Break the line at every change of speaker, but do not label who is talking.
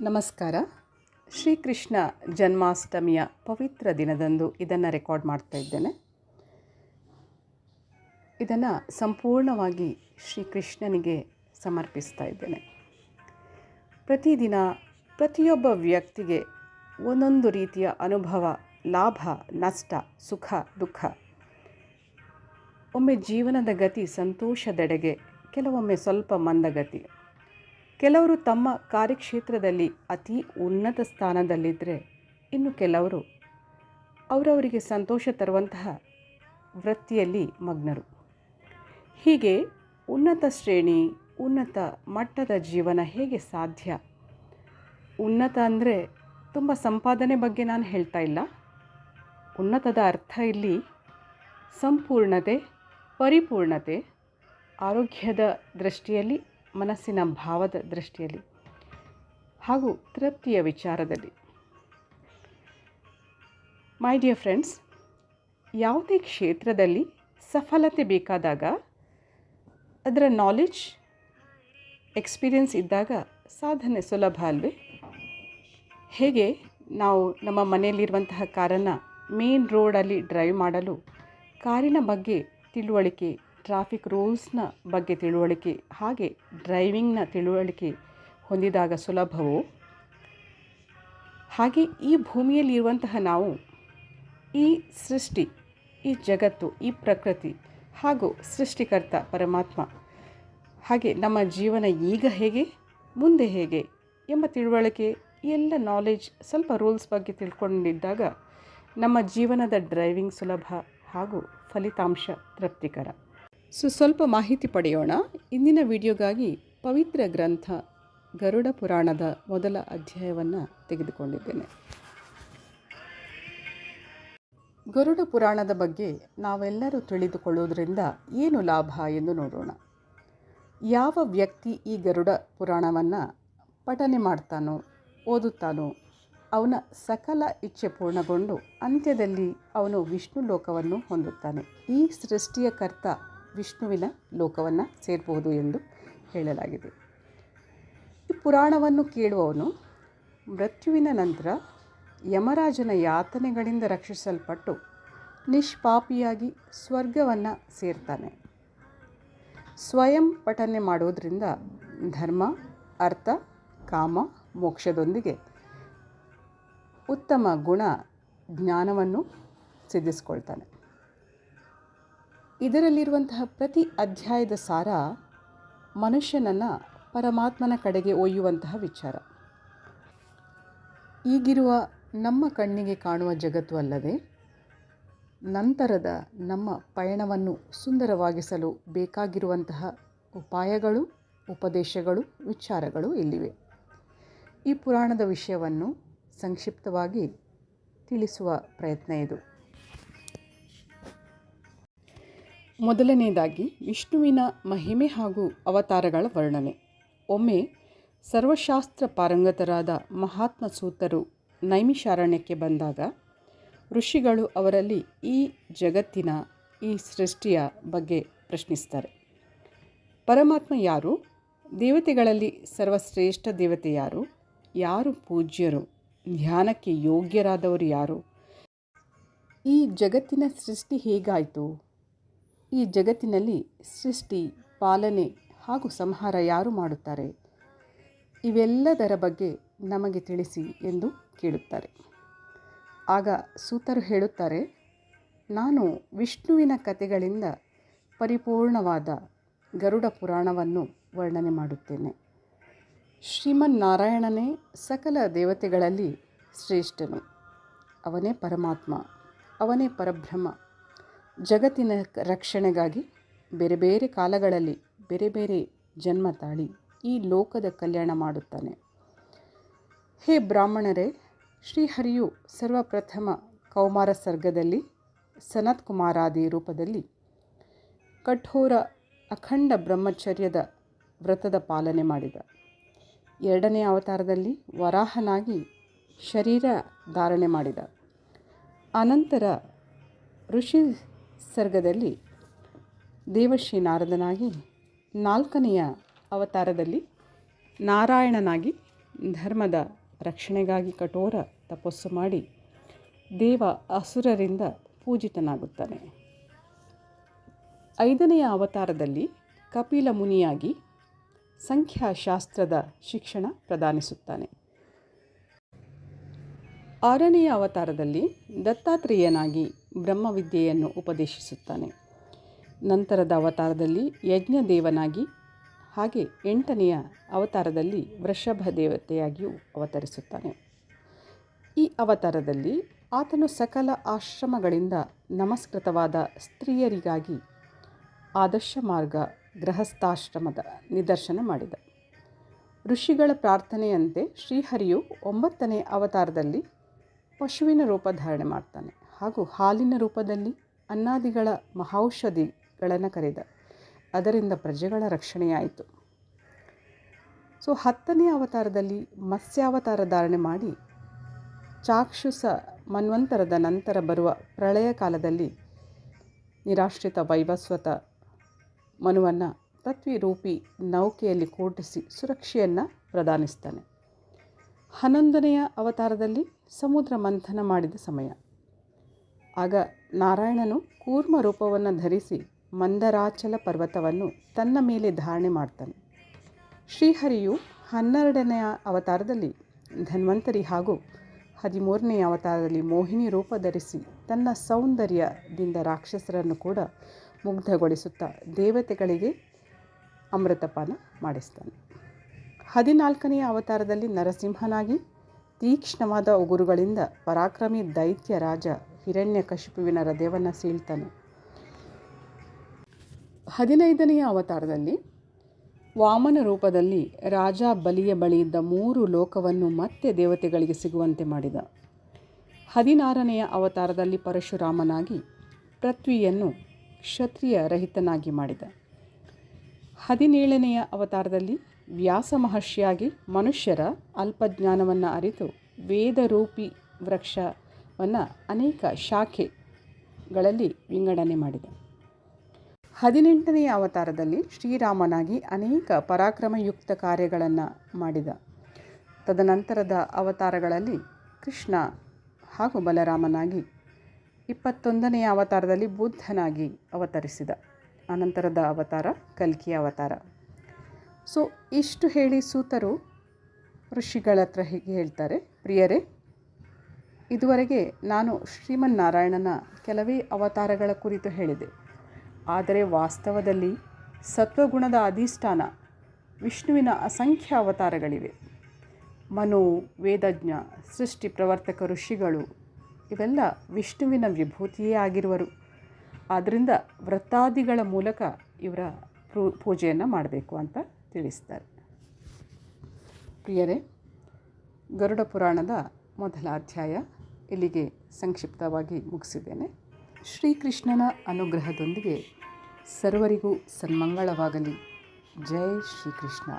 ನಮಸ್ಕಾರ. ಶ್ರೀಕೃಷ್ಣ ಜನ್ಮಾಷ್ಟಮಿಯ ಪವಿತ್ರ ದಿನದಂದು ಇದನ್ನು ರೆಕಾರ್ಡ್ ಮಾಡ್ತಾ ಇದ್ದೇನೆ. ಇದನ್ನು ಸಂಪೂರ್ಣವಾಗಿ ಶ್ರೀಕೃಷ್ಣನಿಗೆ ಸಮರ್ಪಿಸ್ತಾ ಇದ್ದೇನೆ. ಪ್ರತಿದಿನ ಪ್ರತಿಯೊಬ್ಬ ವ್ಯಕ್ತಿಗೆ ಒಂದೊಂದು ರೀತಿಯ ಅನುಭವ, ಲಾಭ, ನಷ್ಟ, ಸುಖ, ದುಃಖ, ಒಮ್ಮೆ ಜೀವನದ ಗತಿ ಸಂತೋಷದೆಡೆಗೆ, ಕೆಲವೊಮ್ಮೆ ಸ್ವಲ್ಪ ಮಂದಗತಿ ಕೆಲವರು ತಮ್ಮ ಕಾರ್ಯಕ್ಷೇತ್ರದಲ್ಲಿ ಅತಿ ಉನ್ನತ ಸ್ಥಾನದಲ್ಲಿದ್ದರೆ ಇನ್ನು ಕೆಲವರು ಅವರವರಿಗೆ ಸಂತೋಷ ತರುವಂತಹ ವೃತ್ತಿಯಲ್ಲಿ ಮಗ್ನರು. ಹೀಗೆ ಉನ್ನತ ಶ್ರೇಣಿ, ಉನ್ನತ ಮಟ್ಟದ ಜೀವನ ಹೇಗೆ ಸಾಧ್ಯ? ಉನ್ನತ ಅಂದರೆ ತುಂಬ ಸಂಪಾದನೆ ಬಗ್ಗೆ ನಾನು ಹೇಳ್ತಾ ಇಲ್ಲ. ಉನ್ನತದ ಅರ್ಥ ಇಲ್ಲಿ ಸಂಪೂರ್ಣತೆ, ಪರಿಪೂರ್ಣತೆ, ಆರೋಗ್ಯದ ದೃಷ್ಟಿಯಲ್ಲಿ ಮನಸ್ಸಿನ ಭಾವದ ದೃಷ್ಟಿಯಲ್ಲಿ ಹಾಗೂ ತೃಪ್ತಿಯ ವಿಚಾರದಲ್ಲಿ. ಮೈ ಡಿಯರ್ ಫ್ರೆಂಡ್ಸ್ ಯಾವುದೇ ಕ್ಷೇತ್ರದಲ್ಲಿ ಸಫಲತೆ ಬೇಕಾದಾಗ, ಅದರ ನಾಲೆಜ್ ಎಕ್ಸ್ಪೀರಿಯನ್ಸ್ ಇದ್ದಾಗ ಸಾಧನೆ ಸುಲಭ ಅಲ್ವೇ? ಹೇಗೆ ನಾವು ನಮ್ಮ ಮನೆಯಲ್ಲಿರುವಂತಹ ಕಾರನ್ನು ಮೇನ್ ರೋಡಲ್ಲಿ ಡ್ರೈವ್ ಮಾಡಲು ಕಾರಿನ ಬಗ್ಗೆ ತಿಳುವಳಿಕೆ ಟ್ರಾಫಿಕ್ ರೂಲ್ಸ್ನ ಬಗ್ಗೆ ತಿಳುವಳಿಕೆ ಹಾಗೆ ಡ್ರೈವಿಂಗ್ನ ತಿಳುವಳಿಕೆ ಹೊಂದಿದಾಗ ಸುಲಭವೋ? ಹಾಗೆ ಈ ಭೂಮಿಯಲ್ಲಿರುವಂತಹ ನಾವು, ಈ ಸೃಷ್ಟಿ, ಈ ಜಗತ್ತು, ಈ ಪ್ರಕೃತಿ ಹಾಗೂ ಸೃಷ್ಟಿಕರ್ತ ಪರಮಾತ್ಮ, ಹಾಗೆ ನಮ್ಮ ಜೀವನ ಈಗ ಹೇಗೆ, ಮುಂದೆ ಹೇಗೆ ಎಂಬ ತಿಳುವಳಿಕೆ, ಎಲ್ಲ ನಾಲೆಜ್ ಸ್ವಲ್ಪ ರೂಲ್ಸ್ ಬಗ್ಗೆ ತಿಳ್ಕೊಂಡಿದ್ದಾಗ ನಮ್ಮ ಜೀವನದ ಡ್ರೈವಿಂಗ್ ಸುಲಭ ಹಾಗೂ ಫಲಿತಾಂಶ ತೃಪ್ತಿಕರ. ಸೊ ಸ್ವಲ್ಪ ಮಾಹಿತಿ ಪಡೆಯೋಣ. ಇಂದಿನ ವಿಡಿಯೋಗಾಗಿ ಪವಿತ್ರ ಗ್ರಂಥ ಗರುಡ ಪುರಾಣದ ಮೊದಲ ಅಧ್ಯಾಯವನ್ನು ತೆಗೆದುಕೊಂಡಿದ್ದೇನೆ. ಗರುಡ ಪುರಾಣದ ಬಗ್ಗೆ ನಾವೆಲ್ಲರೂ ತಿಳಿದುಕೊಳ್ಳುವುದರಿಂದ ಏನು ಲಾಭ ಎಂದು ನೋಡೋಣ. ಯಾವ ವ್ಯಕ್ತಿ ಈ ಗರುಡ ಪುರಾಣವನ್ನು ಪಠನೆ ಮಾಡ್ತಾನೋ, ಓದುತ್ತಾನೋ, ಅವನ ಸಕಲ ಇಚ್ಛೆ ಪೂರ್ಣಗೊಂಡು ಅಂತ್ಯದಲ್ಲಿ ಅವನು ವಿಷ್ಣು ಲೋಕವನ್ನು ಹೊಂದುತ್ತಾನೆ. ಈ ಸೃಷ್ಟಿಯ ಕರ್ತ ವಿಷ್ಣುವಿನ ಲೋಕವನ್ನು ಸೇರಬಹುದು ಎಂದು ಹೇಳಲಾಗಿದೆ. ಈ ಪುರಾಣವನ್ನು ಕೇಳುವವನು ಮೃತ್ಯುವಿನ ನಂತರ ಯಮರಾಜನ ಯಾತನೆಗಳಿಂದ ರಕ್ಷಿಸಲ್ಪಟ್ಟು ನಿಷ್ಪಾಪಿಯಾಗಿ ಸ್ವರ್ಗವನ್ನು ಸೇರ್ತಾನೆ. ಸ್ವಯಂ ಪಠನೆ ಮಾಡೋದರಿಂದ ಧರ್ಮ, ಅರ್ಥ, ಕಾಮ, ಮೋಕ್ಷದೊಂದಿಗೆ ಉತ್ತಮ ಗುಣ ಜ್ಞಾನವನ್ನು ಸಿದ್ಧಿಸ್ಕೊಳ್ತಾನೆ. ಇದರಲ್ಲಿರುವಂತಹ ಪ್ರತಿ ಅಧ್ಯಾಯದ ಸಾರ ಮನುಷ್ಯನನ್ನು ಪರಮಾತ್ಮನ ಕಡೆಗೆ ಒಯ್ಯುವಂತಹ ವಿಚಾರ. ಈಗಿರುವ ನಮ್ಮ ಕಣ್ಣಿಗೆ ಕಾಣುವ ಜಗತ್ತು ಅಲ್ಲದೆ ನಂತರದ ನಮ್ಮ ಪಯಣವನ್ನು ಸುಂದರವಾಗಿಸಲು ಬೇಕಾಗಿರುವಂತಹ ಉಪಾಯಗಳು, ಉಪದೇಶಗಳು, ವಿಚಾರಗಳು ಇಲ್ಲಿವೆ. ಈ ಪುರಾಣದ ವಿಷಯವನ್ನು ಸಂಕ್ಷಿಪ್ತವಾಗಿ ತಿಳಿಸುವ ಪ್ರಯತ್ನ ಇದು. ಮೊದಲನೆಯದಾಗಿ ವಿಷ್ಣುವಿನ ಮಹಿಮೆ ಹಾಗೂ ಅವತಾರಗಳ ವರ್ಣನೆ. ಒಮ್ಮೆ ಸರ್ವಶಾಸ್ತ್ರ ಪಾರಂಗತರಾದ ಮಹಾತ್ಮ ಸೂತರು ನೈಮಿಷಾರಣ್ಯಕ್ಕೆ ಬಂದಾಗ ಋಷಿಗಳು ಅವರಲ್ಲಿ ಈ ಜಗತ್ತಿನ, ಈ ಸೃಷ್ಟಿಯ ಬಗ್ಗೆ ಪ್ರಶ್ನಿಸ್ತಾರೆ. ಪರಮಾತ್ಮ ಯಾರು? ದೇವತೆಗಳಲ್ಲಿ ಸರ್ವಶ್ರೇಷ್ಠ ದೇವತೆ ಯಾರು? ಯಾರು ಪೂಜ್ಯರು? ಧ್ಯಾನಕ್ಕೆ ಯೋಗ್ಯರಾದವರು ಯಾರು? ಈ ಜಗತ್ತಿನ ಸೃಷ್ಟಿ ಹೇಗಾಯಿತು? ಈ ಜಗತ್ತಿನಲ್ಲಿ ಸೃಷ್ಟಿ, ಪಾಲನೆ ಹಾಗೂ ಸಂಹಾರ ಯಾರು ಮಾಡುತ್ತಾರೆ? ಇವೆಲ್ಲದರ ಬಗ್ಗೆ ನಮಗೆ ತಿಳಿಸಿ ಎಂದು ಕೇಳುತ್ತಾರೆ. ಆಗ ಸೂತರು ಹೇಳುತ್ತಾರೆ, ನಾನು ವಿಷ್ಣುವಿನ ಕಥೆಗಳಿಂದ ಪರಿಪೂರ್ಣವಾದ ಗರುಡ ಪುರಾಣವನ್ನು ವರ್ಣನೆ ಮಾಡುತ್ತೇನೆ. ಶ್ರೀಮನ್ನಾರಾಯಣನೇ ಸಕಲ ದೇವತೆಗಳಲ್ಲಿ ಶ್ರೇಷ್ಠನು. ಅವನೇ ಪರಮಾತ್ಮ, ಅವನೇ ಪರಬ್ರಹ್ಮ ಜಗತ್ತಿನ ರಕ್ಷಣೆಗಾಗಿ ಬೇರೆ ಬೇರೆ ಕಾಲಗಳಲ್ಲಿ ಬೇರೆ ಬೇರೆ ಜನ್ಮ ತಾಳಿ ಈ ಲೋಕದ ಕಲ್ಯಾಣ ಮಾಡುತ್ತಾನೆ. ಹೇ ಬ್ರಾಹ್ಮಣರೇ, ಶ್ರೀಹರಿಯು ಸರ್ವಪ್ರಥಮ ಕೌಮಾರ ಸರ್ಗದಲ್ಲಿ ಸನತ್ ಕುಮಾರಾದಿ ರೂಪದಲ್ಲಿ ಕಠೋರ ಅಖಂಡ ಬ್ರಹ್ಮಚರ್ಯದ ವ್ರತದ ಪಾಲನೆ ಮಾಡಿದ. ಎರಡನೇ ಅವತಾರದಲ್ಲಿ ವರಾಹನಾಗಿ ಶರೀರ ಧಾರಣೆ ಮಾಡಿದ. ಅನಂತರ ಋಷಿ ಸರ್ಗದಲ್ಲಿ ದೇವಶ್ರೀ ನಾರದನಾಗಿ ನಾಲ್ಕನೆಯ ಅವತಾರದಲ್ಲಿ ನಾರಾಯಣನಾಗಿ ಧರ್ಮದ ರಕ್ಷಣೆಗಾಗಿ ಕಠೋರ ತಪಸ್ಸು ಮಾಡಿ ದೇವ ಅಸುರರಿಂದ ಪೂಜಿತನಾಗುತ್ತಾನೆ. ಐದನೆಯ ಅವತಾರದಲ್ಲಿ ಕಪಿಲ ಮುನಿಯಾಗಿ ಸಂಖ್ಯಾಶಾಸ್ತ್ರದ ಶಿಕ್ಷಣ ಪ್ರದಾನಿಸುತ್ತಾನೆ. ಆರನೆಯ ಅವತಾರದಲ್ಲಿ ದತ್ತಾತ್ರೇಯನಾಗಿ ಬ್ರಹ್ಮವಿದ್ಯೆಯನ್ನು ಉಪದೇಶಿಸುತ್ತಾನೆ. ನಂತರದ ಅವತಾರದಲ್ಲಿ ಯಜ್ಞದೇವನಾಗಿ, ಹಾಗೆ ಎಂಟನೆಯ ಅವತಾರದಲ್ಲಿ ವೃಷಭ ದೇವತೆಯಾಗಿಯೂ ಅವತರಿಸುತ್ತಾನೆ. ಈ ಅವತಾರದಲ್ಲಿ ಆತನು ಸಕಲ ಆಶ್ರಮಗಳಿಂದ ನಮಸ್ಕೃತವಾದ ಸ್ತ್ರೀಯರಿಗಾಗಿ ಆದರ್ಶ ಮಾರ್ಗ, ಗೃಹಸ್ಥಾಶ್ರಮದ ನಿದರ್ಶನ ಮಾಡಿದ. ಋಷಿಗಳ ಪ್ರಾರ್ಥನೆಯಂತೆ ಶ್ರೀಹರಿಯು ಒಂಬತ್ತನೇ ಅವತಾರದಲ್ಲಿ ಪಶುವಿನ ರೂಪ ಧಾರಣೆ ಮಾಡ್ತಾನೆ. ಹಾಗೂ ಹಾಲಿನ ರೂಪದಲ್ಲಿ ಅನ್ನಾದಿಗಳ ಮಹೌಷಧಿಗಳನ್ನು ಕರೆದ. ಅದರಿಂದ ಪ್ರಜೆಗಳ ರಕ್ಷಣೆಯಾಯಿತು ಸೊ, ಹತ್ತನೇ ಅವತಾರದಲ್ಲಿ ಮತ್ಸ್ಯಾವತಾರ ಧಾರಣೆ ಮಾಡಿ ಚಾಕ್ಷುಸ ಮನ್ವಂತರದ ನಂತರ ಬರುವ ಪ್ರಳಯ ಕಾಲದಲ್ಲಿ ನಿರಾಶ್ರಿತ ವೈವಸ್ವತ ಮನುವನ್ನು ಪೃಥ್ವಿರೂಪಿ ನೌಕೆಯಲ್ಲಿ ಕೂಡಿಸಿ ಸುರಕ್ಷೆಯನ್ನು ಪ್ರದಾನಿಸ್ತಾನೆ. ಹನ್ನೊಂದನೆಯ ಅವತಾರದಲ್ಲಿ ಸಮುದ್ರ ಮಂಥನ ಮಾಡಿದ ಸಮಯ. ಆಗ ನಾರಾಯಣನು ಕೂರ್ಮ ರೂಪವನ್ನು ಧರಿಸಿ ಮಂದರಾಚಲ ಪರ್ವತವನ್ನು ತನ್ನ ಮೇಲೆ ಧಾರಣೆ ಮಾಡ್ತಾನೆ. ಶ್ರೀಹರಿಯು ಹನ್ನೆರಡನೆಯ ಅವತಾರದಲ್ಲಿ ಧನ್ವಂತರಿ ಹಾಗೂ ಹದಿಮೂರನೆಯ ಅವತಾರದಲ್ಲಿ ಮೋಹಿನಿ ರೂಪ ಧರಿಸಿ ತನ್ನ ಸೌಂದರ್ಯದಿಂದ ರಾಕ್ಷಸರನ್ನು ಕೂಡ ಮುಗ್ಧಗೊಳಿಸುತ್ತಾ ದೇವತೆಗಳಿಗೆ ಅಮೃತಪಾನ ಮಾಡಿಸ್ತಾನೆ. ಹದಿನಾಲ್ಕನೆಯ ಅವತಾರದಲ್ಲಿ ನರಸಿಂಹನಾಗಿ ತೀಕ್ಷ್ಣವಾದ ಉಗುರುಗಳಿಂದ ಪರಾಕ್ರಮಿ ದೈತ್ಯ ರಾಜ ಹಿರಣ್ಯಕಶಿಪುವಿನ ಹೃದಯವನ್ನು ಸೀಳ್ತಾನೆ. ಹದಿನೈದನೆಯ ಅವತಾರದಲ್ಲಿ ವಾಮನ ರೂಪದಲ್ಲಿ ರಾಜ ಬಲಿಯ ಬಳಿಯಿದ್ದ ಮೂರು ಲೋಕವನ್ನು ಮತ್ತೆ ದೇವತೆಗಳಿಗೆ ಸಿಗುವಂತೆ ಮಾಡಿದ. ಹದಿನಾರನೆಯ ಅವತಾರದಲ್ಲಿ ಪರಶುರಾಮನಾಗಿ ಪೃಥ್ವಿಯನ್ನು ಕ್ಷತ್ರಿಯ ರಹಿತನಾಗಿ ಮಾಡಿದ. ಹದಿನೇಳನೆಯ ಅವತಾರದಲ್ಲಿ ವ್ಯಾಸ ಮಹರ್ಷಿಯಾಗಿ ಮನುಷ್ಯರ ಅಲ್ಪಜ್ಞಾನವನ್ನು ಅರಿತು ವೇದರೂಪಿ ವೃಕ್ಷವನ್ನು ಅನೇಕ ಶಾಖೆಗಳಲ್ಲಿ ವಿಂಗಡಣೆ ಮಾಡಿದ. ಹದಿನೆಂಟನೆಯ ಅವತಾರದಲ್ಲಿ ಶ್ರೀರಾಮನಾಗಿ ಅನೇಕ ಪರಾಕ್ರಮಯುಕ್ತ ಕಾರ್ಯಗಳನ್ನು ಮಾಡಿದ. ತದನಂತರದ ಅವತಾರಗಳಲ್ಲಿ ಕೃಷ್ಣ ಹಾಗೂ ಬಲರಾಮನಾಗಿ ಇಪ್ಪತ್ತೊಂದನೆಯ ಅವತಾರದಲ್ಲಿ ಬುದ್ಧನಾಗಿ ಅವತರಿಸಿದ. ಅನಂತರದ ಅವತಾರ ಕಲ್ಕಿಯ ಅವತಾರ. ಸೊ ಇಷ್ಟು ಹೇಳಿ ಸೂತರು ಋಷಿಗಳ ಹತ್ರ ಹೀಗೆ ಹೇಳ್ತಾರೆ. ಪ್ರಿಯರೇ ಇದುವರೆಗೆ ನಾನು ಶ್ರೀಮನ್ನಾರಾಯಣನ ಕೆಲವೇ ಅವತಾರಗಳ ಕುರಿತು ಹೇಳಿದೆ. ಆದರೆ ವಾಸ್ತವದಲ್ಲಿ ಸತ್ವಗುಣದ ಅಧಿಷ್ಠಾನ ವಿಷ್ಣುವಿನ ಅಸಂಖ್ಯ ಅವತಾರಗಳಿವೆ. ಮನು, ವೇದಜ್ಞ, ಸೃಷ್ಟಿ ಪ್ರವರ್ತಕ ಋಷಿಗಳು ಇವೆಲ್ಲ ವಿಷ್ಣುವಿನ ವಿಭೂತಿಯೇ ಆಗಿರುವರು. ಆದ್ದರಿಂದ ವ್ರತಾದಿಗಳ ಮೂಲಕ ಇವರ ಪೂಜೆಯನ್ನು ಮಾಡಬೇಕು ಅಂತ ತಿಳಿಸ್ತಾರೆ. ಪ್ರಿಯರೇ, ಗರುಡ ಪುರಾಣದ ಮೊದಲ ಅಧ್ಯಾಯ ಇಲ್ಲಿಗೆ ಸಂಕ್ಷಿಪ್ತವಾಗಿ ಮುಗಿಸಿದ್ದೇನೆ. ಶ್ರೀಕೃಷ್ಣನ ಅನುಗ್ರಹದೊಂದಿಗೆ ಸರ್ವರಿಗೂ ಸನ್ಮಂಗಳವಾಗಲಿ. ಜೈ ಶ್ರೀಕೃಷ್ಣ.